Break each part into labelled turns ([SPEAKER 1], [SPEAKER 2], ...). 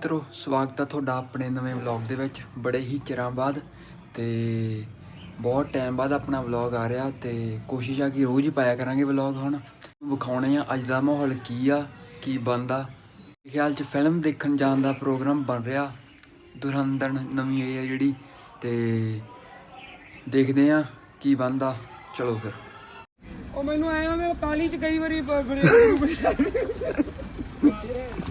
[SPEAKER 1] ਮਿੱਤਰੋ, ਸਵਾਗਤ ਹੈ ਤੁਹਾਡਾ ਆਪਣੇ ਨਵੇਂ ਵਲੌਗ ਦੇ ਵਿੱਚ। ਬੜੇ ਹੀ ਚਿਰਾਂ ਬਾਅਦ ਤੇ ਬਹੁਤ ਟਾਈਮ ਬਾਅਦ ਆਪਣਾ ਵਲੌਗ ਆ ਰਿਹਾ ਤੇ ਕੋਸ਼ਿਸ਼ ਆ ਕਿ ਰੋਜ਼ ਹੀ ਪਾਇਆ ਕਰਾਂਗੇ ਵਲੌਗ ਹੁਣ। ਵਿਖਾਉਣੇ ਆ ਅੱਜ ਦਾ ਮਾਹੌਲ ਕੀ ਆ, ਕੀ ਬੰਦਾ ਮੇਰੇ ਖਿਆਲ ਚ ਫਿਲਮ ਦੇਖਣ ਜਾਣ ਦਾ ਪ੍ਰੋਗਰਾਮ ਬਣ ਰਿਹਾ। ਦੁਰੰਦਨ ਨਵੀਂ ਆਈ ਆ ਜਿਹੜੀ ਤੇ ਦੇਖਦੇ ਆ ਕੀ ਬੰਦਾ ਚਲੋ ਫਿਰ।
[SPEAKER 2] ਉਹ ਮੈਨੂੰ ਆਇਆ ਮੈਂ ਕਾਲੀ ਚ ਕਈ ਵਾਰੀ ਬ-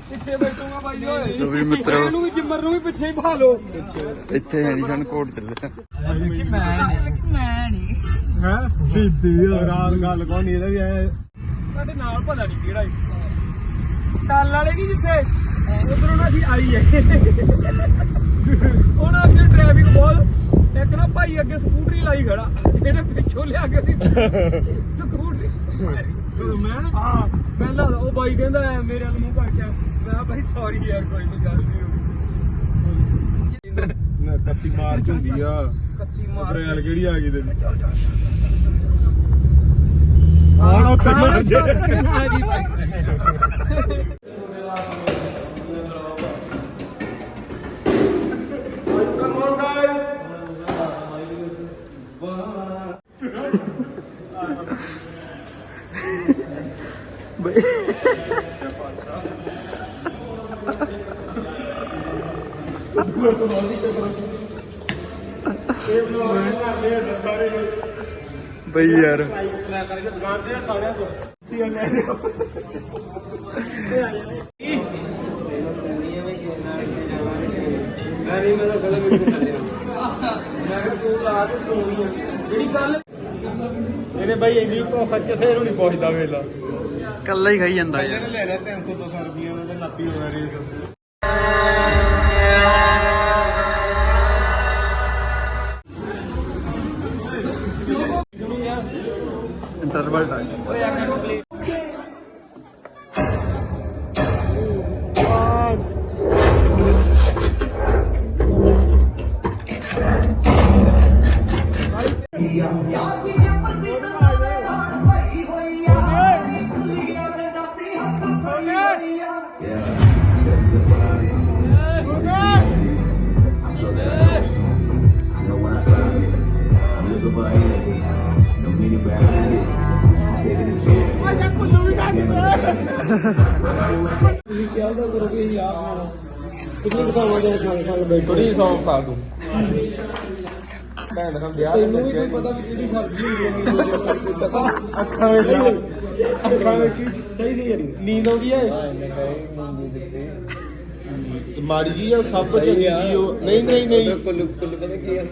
[SPEAKER 2] ਪਿੱਛੇ ਬੈਠੂਗਾ ਬਾਈ ਓਏ।
[SPEAKER 1] ਲੋ ਵੀ ਮਿੱਤਰੋ।
[SPEAKER 2] ਇਹਨੂੰ ਵੀ ਜਿੰਮਰ ਨੂੰ ਵੀ ਪਿੱਛੇ ਹੀ ਭਾ ਲਓ
[SPEAKER 1] ਇੱਥੇ ਹੈ ਨਹੀਂ ਸਨ ਕੋਟ ਚੱਲੇ
[SPEAKER 2] ਹੈ?
[SPEAKER 3] ਸਿੱਧੀ ਰਾਤ ਗੱਲ ਕੋ ਨਹੀਂ ਇਹਦਾ ਵੀ ਐ।
[SPEAKER 2] ਸਾਡੇ ਨਾਲ ਪਤਾ ਨਹੀਂ ਕਿਹੜਾ ਹੀ ਟੱਲ ਵਾਲੇ ਕੀ ਜਿੱਥੇ? ਉਧਰੋਂ ਨਾ ਅਸੀਂ ਆਈ ਹੈ ਉਹਨਾਂ ਅੱਗੇ ਟ੍ਰੈਫਿਕ ਬਹੁਤ। ਇੱਕ ਨਾ ਭਾਈ ਅੱਗੇ ਸਕੂਟਰੀ ਲਾਈ ਖੜਾ। ਇਹਨੇ ਪਿੱਛੋਂ ਲਿਆ ਕੇ ਉਹਦੀ ਸਕੂਟਰੀ ਮਾਰੀ। ਮੈਂ? ਹਾਂ ਪਹਿਲਾਂ ਉਹ ਬਾਈ ਕਹਿੰਦਾ ਐ ਮੇਰੇ ਵੱਲ ਮੂੰਹ ਕਰਕੇ। ਮੈਂ ਕਿਹਾ ਬਾਈ ਸੌਰੀ ਯਾਰ ਕੋਈ ਨਹੀਂ ਗੱਲ ਨਹੀਂ ਹੋਈ।
[SPEAKER 3] ਨਾ ਕੱਤੀ ਮਾਰ ਹੁੰਦੀ ਆ।
[SPEAKER 2] ਕੱਤੀ ਮਾਰ
[SPEAKER 3] ਅਪ੍ਰੈਲ ਕਿਹੜੀ ਆ ਗਈ ਤੇਰੀ
[SPEAKER 2] ਚੱਲ ਚੱਲ
[SPEAKER 3] ਨਾ ਉੱਥੇ ਮਾਰ ਜੇ।
[SPEAKER 1] ਬਈ ਯਾਰ
[SPEAKER 3] ਦੁਕਾਨ ਤੇ ਸਾਰਿਆਂ ਤੋਂ
[SPEAKER 2] ਮੈਂ ਨਹੀਂ ਮੈਂ ਤਾਂ ਫਿਲਮ ਹੀ ਮੈਂ ਕਿਹਾ ਤੂੰ ਲਾ ਕੇ ਤੂੰ ਵੀ ਆ। ਜਿਹੜੀ ਗੱਲ
[SPEAKER 3] ਇਹਨੇ ਬਾਈ ਇੰਨੀ ਭੁੱਖ ਕਿਸੇ ਨੂੰ ਨਹੀਂ ਪਹੁੰਚਦਾ ਵੇਲਾ
[SPEAKER 1] ਕੱਲਾ ਹੀ ਖਾਈ ਜਾਂਦਾ ਯਾਰ।
[SPEAKER 3] ਇਹਨੇ ਲੈ ਲਿਆ 300 200 ਰੁਪਏ ਉਹਦੇ ਨਾਪੀ ਹੋਣਾ race
[SPEAKER 1] interval time
[SPEAKER 4] for answers. No meaning behind it. I'm taking a chance.
[SPEAKER 2] ਕਿਹਾ ਤਾਂ ਕਰੋਗੇ ਯਾਰ ਕਿੰਨੀ ਬਤਾਵਾਂ ਦੇ ਸੰਗ ਸੰਗ ਬੈਠੋ
[SPEAKER 3] ਬੜੀ ਸੌਂਗ ਖਾ ਤੂੰ ਭੈਣ ਦਾ ਵਿਆਹ
[SPEAKER 2] ਤੈਨੂੰ ਵੀ ਕੋਈ ਪਤਾ ਵੀ ਕਿਹੜੀ ਸਬਜ਼ੀ ਹੁੰਦੀ ਹੈ ਕੋਈ ਪਤਾ
[SPEAKER 3] ਅੱਖਾਂ ਵਿੱਚ ਅੱਖਾਂ ਵਿੱਚ ਕੀ
[SPEAKER 2] ਸਹੀ ਸੀ ਯਾਰੀ
[SPEAKER 3] ਨੀਂਦ ਆਉਂਦੀ ਹੈ ਮਾੜੀ ਜੀ ਆ ਸਭ ਚੰਗੀ ਉਹ ਨਹੀਂ ਨਹੀਂ ਨਹੀਂ
[SPEAKER 2] ਕੁੱਲ ਕੁੱਲ ਪਤਾ ਕੀ ਆ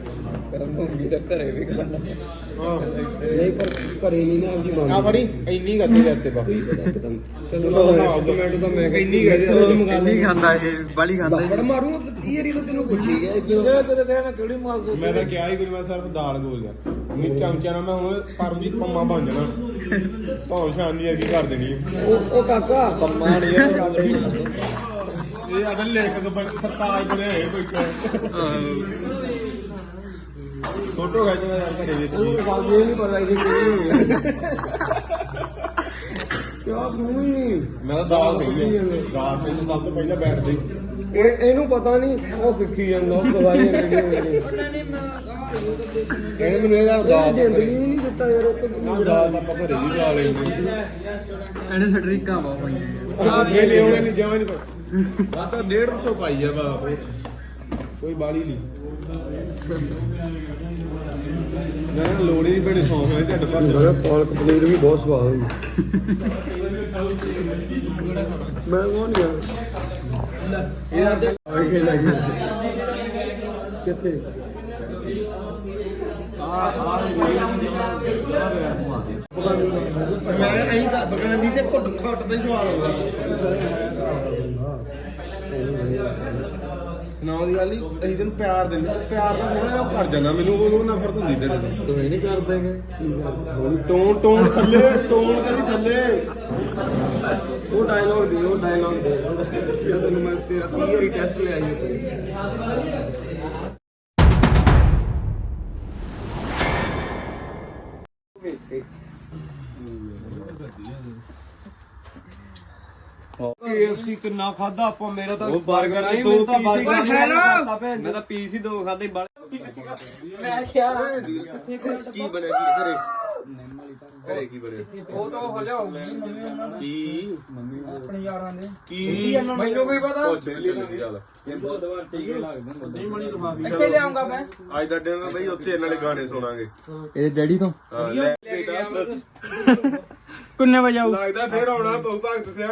[SPEAKER 2] ਕੰਮ ਹੁੰਦੀ ਤਾਂ ਘਰੇ ਵੀ ਕਰਨਾ ਨਹੀਂ ਪਰ ਘਰੇ ਨਹੀਂ ਨਾ ਆਪਦੀ
[SPEAKER 3] ਆ
[SPEAKER 2] ਮੰਗ
[SPEAKER 3] ਫੜੀ। ਇੰਨੀ ਗੱਤੇ ਕਰਤੇ ਬਾ
[SPEAKER 2] ਕੋਈ ਪਤਾ ਇੱਕਦਮ। ਚਲੋ ਇੱਕ ਮਿੰਟ ਤਾਂ ਮੈਂ
[SPEAKER 3] ਇੰਨੀ ਗੱਲ
[SPEAKER 1] ਨਹੀਂ ਖਾਂਦਾ ਇਹ ਬਾਲੀ ਖਾਂਦਾ
[SPEAKER 2] ਬੜ ਮਾਰੂ ਇਹ ਯਾਰੀ ਤਾਂ ਤੈਨੂੰ ਪੁੱਛੀ ਗਿਆ ਜੋ ਤੇਰੇ ਤੇ ਨਾ ਕਿਹੜੀ ਮਾਰ ਦੋ
[SPEAKER 3] ਮੈਂ ਤਾਂ ਕਿਹਾ ਹੀ ਕੋਈ ਮੈਂ ਸਿਰਫ ਦਾਲ ਗੋਲ ਗਿਆ ਮੈਂ ਚਮਚਾ ਨਾਲ ਮੈਂ ਹੁਣ ਪਰਮਜੀਤ ਪੰਮਾ ਬਣ ਜਾਣਾ। ਭੌਂ ਸ਼ਾਨੀ ਅਗੀ ਕਰ ਦੇਣੀ।
[SPEAKER 2] ਉਹ ਉਹ ਕਾਕਾ। ਕੰਮਾ ਨਹੀਂ ਇਹ ਗੱਲ
[SPEAKER 3] ਇਹ ਆਦਾ ਲੇਖਕ ਬਣ ਸਰਤਾਜ ਬਣਿਆ ਹੈ ਕੋਈ ਫੋਟੋ ਖਿੱਚਦਾ ਯਾਰ ਘਰੇ ਵਿੱਚ।
[SPEAKER 2] ਉਹਨੂੰ ਗੱਲ ਇਹ ਨਹੀਂ ਪਤਾ ਕਿ ਕਿਹੜੀ ਹੋਈ ਕਿਆ ਤੂੰ ਹੀ
[SPEAKER 3] ਮੈਂ ਤਾਂ ਦਾਲ ਕਹੀ ਹੈ। ਦਾਲ ਮੈਨੂੰ ਸਭ ਤੋਂ ਪਹਿਲਾਂ ਬੈਠਦੇ
[SPEAKER 2] ਇਹ ਇਹਨੂੰ ਪਤਾ ਨਹੀਂ ਉਹ ਸਿੱਖੀ ਜਾਂਦਾ ਉਹ ਸਵਾਈ ਜਿਹੜੀ ਹੋਈ
[SPEAKER 3] ਕਹਿੰਦੇ ਮੈਨੂੰ ਇਹਦਾ
[SPEAKER 2] ਦਾਲ ਜ਼ਿੰਦਗੀ ਨਹੀਂ ਦਿੱਤਾ ਯਾਰ ਉਹ
[SPEAKER 3] ਨਾ ਦਾਲ ਤਾਂ ਆਪਾਂ ਘਰੇ ਵੀ ਖਾ ਲੈਂਦੇ।
[SPEAKER 1] ਇਹਨੇ ਸਟਰੀਕਾਂ ਬਹੁਤ ਪਾਈਆਂ
[SPEAKER 3] ਆ ਨਹੀਂ ਉਹਨੇ ਨਹੀਂ ਜਮਾ ਨਹੀਂ ਪਾ ਤਾਂ 150 ਪਾਈ ਆ ਬਾਪ ਕੋਈ ਬਾਲੀ ਨਹੀਂ। ਮੈਂ ਕਿਹਾ ਲੋੜ ਹੀ ਨਹੀਂ ਪੈਣੀ ਸੌਂ ਮੈਂ ਢਿੱਡ ਭਰ ਜਾਣਾ
[SPEAKER 2] ਪਾਲਕ ਪਨੀਰ ਵੀ ਬਹੁਤ ਸਵਾਦ ਹੁੰਦੀ। ਮੈਂ ਉਹ ਨਹੀਂ ਆ ਇਹ ਕੇ। ਲੱਗੀ ਕਿੱਥੇ?
[SPEAKER 3] ਮੈਂ ਅਹੀਂ ਤਾਂ ਬਗਾਨੀ ਤੇ ਘੁੱਟ ਘੁੱਟ ਦਾ ਹੀ ਸਵਾਲ ਆਉਂਦਾ। ਸੁਣਾ ਦੀ ਗੱਲ ਹੀ ਅਸੀਂ ਤੈਨੂੰ ਪਿਆਰ ਦਿੰਦੇ ਪਿਆਰ ਦਾ ਥੋੜਾ ਜਿਹਾ ਉਹ ਕਰ ਜਾਂਦਾ ਮੈਨੂੰ ਉਹ ਨਫ਼ਰਤ ਹੁੰਦੀ ਤੇਰੇ ਤੋਂ। ਤੂੰ ਇਹ ਨਹੀਂ ਕਰਦੇਗੇ ਹੁਣ ਟੋਨ ਟੋਨ ਥੱਲੇ ਟੋਨ ਕਦੀ ਥੱਲੇ।
[SPEAKER 2] ਉਹ ਡਾਇਲੌਗ ਦੇ ਉਹ ਡਾਇਲੌਗ ਦੇ। ਜਿਹੜਾ ਤੈਨੂੰ ਮੈਂ ਤੇਰਾ 30 ਵਾਰੀ ਟੈਸਟ ਲਿਆ ਜੀ KFC ਕਿੰਨਾ ਖਾਦਾ ਆਪਾਂ ਮੇਰਾ ਤਾਂ
[SPEAKER 3] ਉਹ 버ਗਰ
[SPEAKER 2] ਨਹੀਂ
[SPEAKER 3] ਦੋ ਪੀਸ
[SPEAKER 2] ਭੈਣ
[SPEAKER 3] ਮੈਂ ਤਾਂ ਪੀਸ ਹੀ ਦੋ ਖਾਦੇ ਬਾਲ।
[SPEAKER 2] ਮੈਂ ਕਿਹਾ
[SPEAKER 3] ਕੀ ਬਣਿਆ ਕੀ ਘਰੇ? ਘਰੇ ਕੀ ਬਣਿਆ?
[SPEAKER 2] ਉਹ ਤਾਂ ਹੋ ਜਾਊਗੀ ਮੰਮੀ
[SPEAKER 3] ਕੀ?
[SPEAKER 2] ਆਪਣੇ ਯਾਰਾਂ ਦੇ।
[SPEAKER 3] ਕੀ?
[SPEAKER 2] ਮੈਨੂੰ ਵੀ ਪਤਾ।
[SPEAKER 3] ਪੁੱਛ ਲਈ ਨਹੀਂ ਚੱਲ
[SPEAKER 2] ਇੱਥੇ ਲਿਆਉਂਗਾ ਮੈਂ।
[SPEAKER 3] ਅੱਜ ਦਾ ਦਿਨ ਬਈ ਉੱਥੇ ਇਹਨਾਂ ਦੇ ਗਾਣੇ ਸੁਣਾਂਗੇ।
[SPEAKER 1] ਇਹ ਡੈਡੀ ਤੋਂ
[SPEAKER 3] ਹਾਂ, ਲੈ
[SPEAKER 2] ਕਿੰਨੇ ਵਜੇ ਆਊ?
[SPEAKER 3] ਲੱਗਦਾ ਫੇਰ ਆਉਣਾ ਪਊ ਭਗਤ ਸਿਆ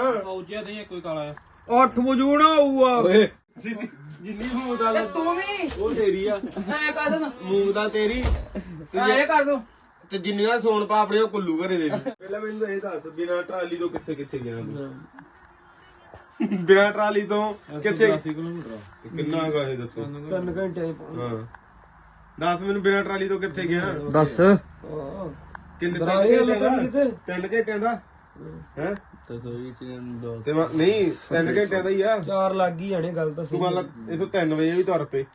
[SPEAKER 2] 8 ਵਜੇ ਨਾ ਆਊਗਾ।
[SPEAKER 3] ਓਏ ਜਿੰਨੀ ਜਿੰਨੀ ਦਾਲ
[SPEAKER 2] ਤੂੰ ਵੀ।
[SPEAKER 3] ਉਹ ਤੇਰੀ ਆ।
[SPEAKER 2] ਐ ਕਰ ਦੋ
[SPEAKER 3] ਮੂੰਗ ਦਾਲ ਤੇਰੀ।
[SPEAKER 2] ਐ ਕਰ ਦੋ।
[SPEAKER 3] ਤੇ ਜਿੰਨੀਆਂ ਸੋਨ ਪਾਪੜੇ ਉਹ ਕੁੱਲੂ ਘਰੇ ਦੇ ਦੀ। ਪਹਿਲਾਂ ਮੈਨੂੰ ਇਹ ਦੱਸ ਬਿਨਾ ਟਰਾਲੀ ਤੋਂ ਕਿੱਥੇ ਕਿੱਥੇ ਗਿਆ ਤੂੰ? ਬਿਨਾ ਟਰਾਲੀ ਤੋਂ ਕਿੱਥੇ 80 ਕਿਲੋਮੀਟਰ ਕਿੰਨਾ ਹੈਗਾ ਇਹ ਦੱਸੋ?
[SPEAKER 2] 3 ਘੰਟੇ।
[SPEAKER 3] ਹਾਂ। ਦੱਸ ਮੈਨੂੰ ਬਿਨਾ ਟਰਾਲੀ ਤੋਂ ਕਿੱਥੇ ਗਿਆ?
[SPEAKER 1] ਦੱਸ।
[SPEAKER 3] ਕਿੰਨੇ
[SPEAKER 2] ਦਰਾਏ
[SPEAKER 3] ਤਿੰਨ
[SPEAKER 2] ਵਾਲਾ
[SPEAKER 3] ਘੰਟਿਆਂ
[SPEAKER 2] ਕਿੱਥੇ?
[SPEAKER 3] ਦਾ ਤਿੰਨ ਘੰਟਿਆਂ ਦਾ? ਹੈ? ਤੇ ਮੈਂ- ਨਹੀਂ ਤਿੰਨ ਘੰਟਿਆਂ ਦਾ ਹੀ ਆ।
[SPEAKER 2] 4 ਲੱਗ ਹੀ ਜਾਣੇ ਗੱਲ ਤਾਂ
[SPEAKER 3] ਤੂੰ ਮੰਨ ਲਾ ਇਥੋਂ 3 ਵਜੇ ਵੀ ਤੁਰ ਪਏ।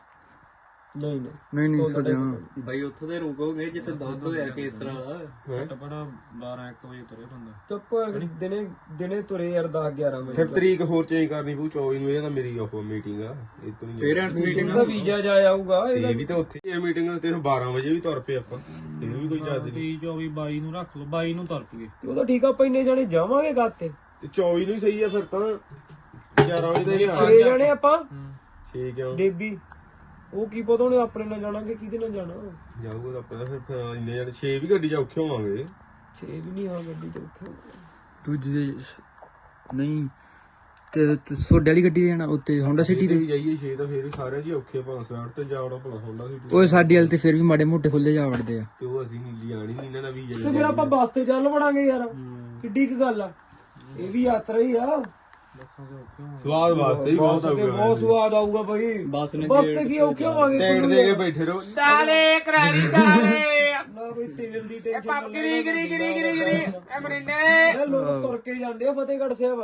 [SPEAKER 2] ਨਹੀਂ ਨਹੀਂ।
[SPEAKER 1] ਨਹੀਂ ਨਹੀਂ ਸਾਡੇ ਹਾਂ
[SPEAKER 5] ਬਾਈ ਉੱਥੋਂ ਦੇ ਰੁਕੋਗੇ ਜਿੱਥੇ ਦੁੱਧ ਹੋਇਆ ਕੇਸਰਾ
[SPEAKER 3] ਹੈਂ?
[SPEAKER 2] ਚੁੱਪ ਦਿਨੇ ਦਿਨੇ ਤੁਰੇ ਯਾਰ 10 11 ਵਜੇ
[SPEAKER 3] ਫਿਰ ਤਰੀਕ ਹੋਰ ਚੇਂਜ ਕਰਨੀ ਪਊ 24 ਨੂੰ ਇਹ ਤਾਂ ਮੇਰੀ ਉਹ ਮੀਟਿੰਗ ਆ। ਇਹ ਤੋਂ ਨਹੀਂ
[SPEAKER 5] ਪੇਰੈਂਟਸ ਮੀਟਿੰਗ
[SPEAKER 2] ਦਾ ਵੀਜ਼ਾ ਜਾ ਆਊਗਾ
[SPEAKER 3] ਇਹ ਵੀ ਤਾਂ ਉੱਥੇ ਇਹ ਮੀਟਿੰਗ ਤੇ 12 ਵਜੇ ਵੀ ਤੁਰ ਪਏ ਆਪਾਂ। ਇਹ ਵੀ ਕੋਈ ਜ਼ਿਆਦਾ ਨਹੀਂ।
[SPEAKER 5] 24 22 ਨੂੰ ਰੱਖ ਲਓ 22 ਨੂੰ ਤੁਰ ਪਈਏ
[SPEAKER 2] ਤੇ ਉਹ ਤਾਂ ਠੀਕ ਆ ਆਪਾਂ ਇੰਨੇ ਜਾਣੇ ਜਾਵਾਂਗੇ ਗੱਤੇ
[SPEAKER 3] ਤੇ। 24 ਨੂੰ ਹੀ ਸਹੀ ਆ ਫਿਰ ਤਾਂ। 11 ਵਜੇ ਤਾਂ ਆ
[SPEAKER 2] 6 ਜਾਣੇ। ਆਪਾਂ।
[SPEAKER 3] ਛੇ ਕਿਉਂ?
[SPEAKER 2] ਦੇਬੀ ਉਹ ਕੀ ਪਤਾ ਉਹਨੇ ਆਪਣੇ ਨਾਲ ਜਾਣਾ ਕਿ ਕਿਹਦੇ ਨਾਲ ਜਾਣਾ।
[SPEAKER 3] ਜਾਊਗਾ ਤਾਂ ਆਪਣਾ ਫਿਰ ਫਿਰ ਇੰਨੇ ਜਾਣੇ 6 ਵੀ ਗੱਡੀ 'ਚ ਔਖੇ ਹੋਵਾਂਗੇ।
[SPEAKER 2] 6 ਵੀ ਨਹੀਂ ਆ ਗੱਡੀ ਚ ਔਖੇ
[SPEAKER 1] ਦੂਜੇ ਨਹੀਂ ਤੇ ਤੁਹਾਡੇ ਵਾਲੀ ਗੱਡੀ ਤੇ ਜਾਣਾ ਉੱਤੇ ਹੋਂਡਾ ਸਿਟੀ
[SPEAKER 3] ਤੇ ਵੀ ਜਾਈਏ 6 ਤਾਂ ਫਿਰ ਵੀ 'ਚ ਹੀ ਔਖੇ ਭਾਂ ਸਵੈਟ ਤੇ ਜਾਵੜਾ ਭਲਾ ਹੁੰਦਾ ਸੀ
[SPEAKER 1] ਓਏ ਸਾਡੀ ਵਾਲੇ ਤੇ ਫਿਰ ਵੀ ਮਾੜੇ ਮੋਟੇ ਖੁੱਲੇ ਜਾ ਵੜਦੇ ਆ।
[SPEAKER 3] ਤੇ ਉਹ ਅਸੀਂ ਨੀਲੀ ਆਣੀ ਨਹੀਂ ਇਹਨਾਂ ਨਾਲ ਵੀ
[SPEAKER 2] ਤੇ ਫਿਰ ਆਪਾਂ ਬੱਸ ਤੇ ਚੱਲ ਵੜਾਂਗੇ ਯਾਰ। ਕਿੱਡੀ ਕੁ ਗੱਲ ਆ। ਇਹ ਵੀ ਯਾਤਰਾ ਹੀ ਆ।
[SPEAKER 3] ਸਵਾਦ ਵਾਸਤੇ ਹੀ ਬਹੁਤ
[SPEAKER 2] ਤੇ
[SPEAKER 3] ਆਊਗਾ
[SPEAKER 2] ਬਹੁਤ ਸਵਾਦ ਆਊਗਾ ਭਾਈ
[SPEAKER 5] ਬੱਸ ਨੇ
[SPEAKER 2] ਬੱਸ ਤੇ ਕੀ ਔਖੇ ਹੋਵਾਂਗੇ?
[SPEAKER 3] ਟਿਕਟ ਦੇ ਕੇ ਬੈਠੇ ਰਹੋ।
[SPEAKER 2] ਨਾ ਕੋਈ ਤੇਲ ਦੀ ਟੈਨਸ਼ਨ ਨਾ ਗਰੀ ਗਰੀ ਗਰੀ ਗਰੀ ਗਰੀ। ਅਮਰਿੰਦੇ ਲੋਕ ਤੁਰ ਕੇ ਜਾਂਦੇ ਆ ਫਤਿਹਗੜ੍ਹ ਸਾਹਿਬ।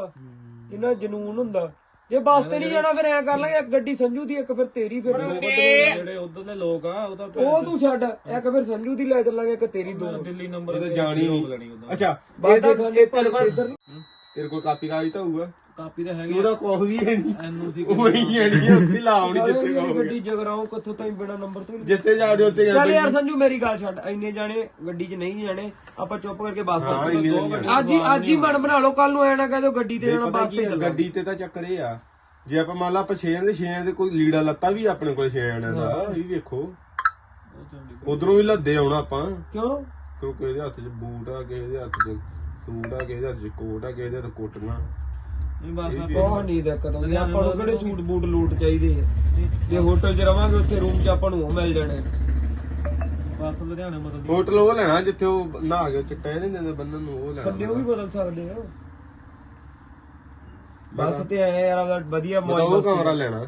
[SPEAKER 2] ਇਹਨਾਂ ਜਨੂਨ ਹੁੰਦਾ। ਜੇ ਬੱਸ ਤੇ ਨਹੀਂ ਜਾਣਾ ਫਿਰ ਐ ਕਰ ਲਾਂਗੇ ਇੱਕ ਗੱਡੀ ਸੰਜੂ ਦੀ ਇੱਕ ਫਿਰ ਤੇਰੀ ਫਿਰ
[SPEAKER 5] ਜਿਹੜੇ ਉਧਰ ਦੇ ਲੋਕ ਆ ਉਹ ਤਾਂ
[SPEAKER 2] ਉਹ ਤੂੰ ਛੱਡ ਇੱਕ ਫਿਰ ਸੰਜੂ ਦੀ ਲੈ ਚੱਲਾਂਗੇ ਇੱਕ ਤੇਰੀ ਦੋ।
[SPEAKER 5] ਦਿੱਲੀ ਨੰਬਰ
[SPEAKER 3] ਇਹ ਤਾਂ ਜਾਣੀ ਨਹੀਂ। ਅੱਛਾ ਇਹ ਤਾਂ ਇਹ ਤੇਰੇ ਕੋਲ ਕਾਪੀ ਕਾਗਜ਼ ਤਾਂ ਹੋਊਗਾ।
[SPEAKER 5] ਕਾਪੀ ਤਾਂ ਹੈਗੀ
[SPEAKER 3] ਉਹਦਾ ਕੁਝ ਵੀ ਹੈ ਨਹੀਂ।
[SPEAKER 5] ਐਨਓਸੀ
[SPEAKER 3] ਉਹ ਹੀ ਹੈ ਨਹੀਂ ਉੱਥੇ ਲਾਉਣੀ ਜਿੱਥੇ
[SPEAKER 2] ਸਾਰੀ
[SPEAKER 3] ਕਹੋਗੇ
[SPEAKER 2] ਗੱਡੀ ਜਗਰਾਉਂ ਕਿੱਥੋਂ ਤਾਈਂ ਬਿਨਾ ਨੰਬਰ ਤੋਂ ਹੀ ਨਹੀਂ।
[SPEAKER 3] ਜਿੱਥੇ ਜਾਵੜੇ ਉੱਥੇ
[SPEAKER 2] ਚੱਲ
[SPEAKER 3] ਜਾਂਦੇ
[SPEAKER 2] ਯਾਰ ਸੰਜੂ ਮੇਰੀ ਗੱਲ ਛੱਡ। ਇੰਨੇ ਜਾਣੇ ਗੱਡੀ 'ਚ ਨਹੀਂ ਜਾਣੇ ਆਪਾਂ ਚੁੱਪ ਕਰਕੇ ਬੱਸ
[SPEAKER 3] ਹਾਂ
[SPEAKER 2] ਤੇ
[SPEAKER 3] ਇੰਨੀ ਤਾਂ
[SPEAKER 2] ਅੱਜ ਹੀ ਅੱਜ ਹੀ ਮਨ ਬਣਾ ਲਓ ਕੱਲ ਨੂੰ ਐ ਨਾ ਕਹਿ ਦਿਓ ਗੱਡੀ ਤੇ ਜਾਣਾ
[SPEAKER 3] ਪਤਾ
[SPEAKER 2] ਬੱਸ
[SPEAKER 3] ਕੀ
[SPEAKER 2] ਤੇ
[SPEAKER 3] ਆ,
[SPEAKER 2] ਚੱਲਣਾ।
[SPEAKER 3] ਗੱਡੀ ਤੇ ਤਾਂ ਚੱਕਰ ਇਹ ਆ। ਜੇ ਆਪਾਂ ਮੰਨ ਲਾ ਆਪਾਂ 6 ਦੇ 6 ਦੇ ਕੋਈ ਲੀੜਾ ਲੱਤਾ ਵੀ ਆਪਣੇ ਕੋਲ 6 ਜਣਿਆਂ ਦਾ ਇਹ ਵੀ ਵੇਖੋ। ਉਧਰੋਂ ਵੀ ਲੱਦੇ ਆਉਣਾ ਆਪਾਂ।
[SPEAKER 2] ਕਿਉਂ?
[SPEAKER 3] ਕਿਉਂ ਕਿਸੇ ਦੇ ਹੱਥ 'ਚ ਬੂਟ ਆ ਕਿਸੇ ਦੇ ਹੱਥ 'ਚ ਸੂਟ ਆ ਕਿਸੇ ਦੇ ਹੱਥ 'ਚ ਕੋਟ ਆ ਕਿਸੇ ਦੇ ਹੱਥ ਕੋਟੀਆਂ
[SPEAKER 5] ਨਹੀਂ ਬਸ
[SPEAKER 2] ਬਹੁਤ ਨਹੀਂ ਦਿੱਕਤ ਆਉਂਦੀ ਆਪਾਂ ਨੂੰ ਕਿਹੜੇ ਸੂਟ ਬੂਟ ਲੂਟ ਚਾਹੀਦੇ ਆ? ਜੇ ਹੋਟਲ 'ਚ ਰਵਾਂਗੇ ਉੱਥੇ ਰੂਮ 'ਚ ਆਪਾਂ ਨੂੰ ਉਹ ਮਿਲ ਜਾਣੇ।
[SPEAKER 5] ਬਸ ਲੁਧਿਆਣੇ ਮਤਲਬ
[SPEAKER 3] ਹੋਟਲ ਉਹ ਲੈਣਾ ਜਿੱਥੇ ਉਹ ਨਹਾ ਕੇ ਚਿੱਟਾ ਨਹੀਂ ਦਿੰਦੇ ਬੰਨਣ ਨੂੰ ਉਹ ਲੈਣਾ।
[SPEAKER 2] ਥੱਲੇ ਉਹ ਵੀ ਬਦਲ ਸਕਦੇ ਆ। ਬੱਸ ਤੇ ਆਏ ਯਾਰ ਆਪਦਾ ਵਧੀਆ
[SPEAKER 3] ਮਤਲਬ
[SPEAKER 2] ਮੌਜ
[SPEAKER 3] ਉਹ
[SPEAKER 2] ਮਸਤੀ।
[SPEAKER 3] ਕਮਰਾ ਲੈਣਾ।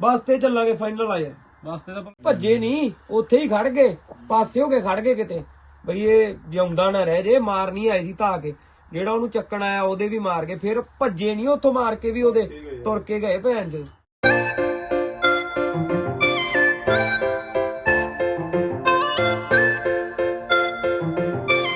[SPEAKER 2] ਬੱਸ ਤੇ ਚੱਲਾਂਗੇ ਫਾਈਨਲ ਆ ਯਾਰ
[SPEAKER 5] ਬਸ ਤੇ ਤਾਂ
[SPEAKER 2] ਭੱਜੇ ਨਹੀਂ ਉੱਥੇ ਹੀ ਖੜ ਗਏ। ਪਾਸੇ ਹੋ ਕੇ ਖੜ ਗਏ ਕਿਤੇ। ਬਈ ਇਹ ਜਿਉਂਦਾ ਨਾ ਰਹਿ ਜੇ ਮਾਰ ਨਹੀਂ ਆਈ ਸੀ ਧਾ ਕੇ। ਜਿਹੜਾ ਉਹਨੂੰ ਚੱਕਣ ਆਇਆ ਉਹਦੇ ਵੀ ਮਾਰ ਕੇ ਫਿਰ ਭੱਜੇ ਨਹੀਂ ਉੱਥੋਂ ਮਾਰ ਕੇ ਵੀ ਉਹਦੇ ਤੁਰ ਕੇ ਗਏ। ਭੈਣ ਚ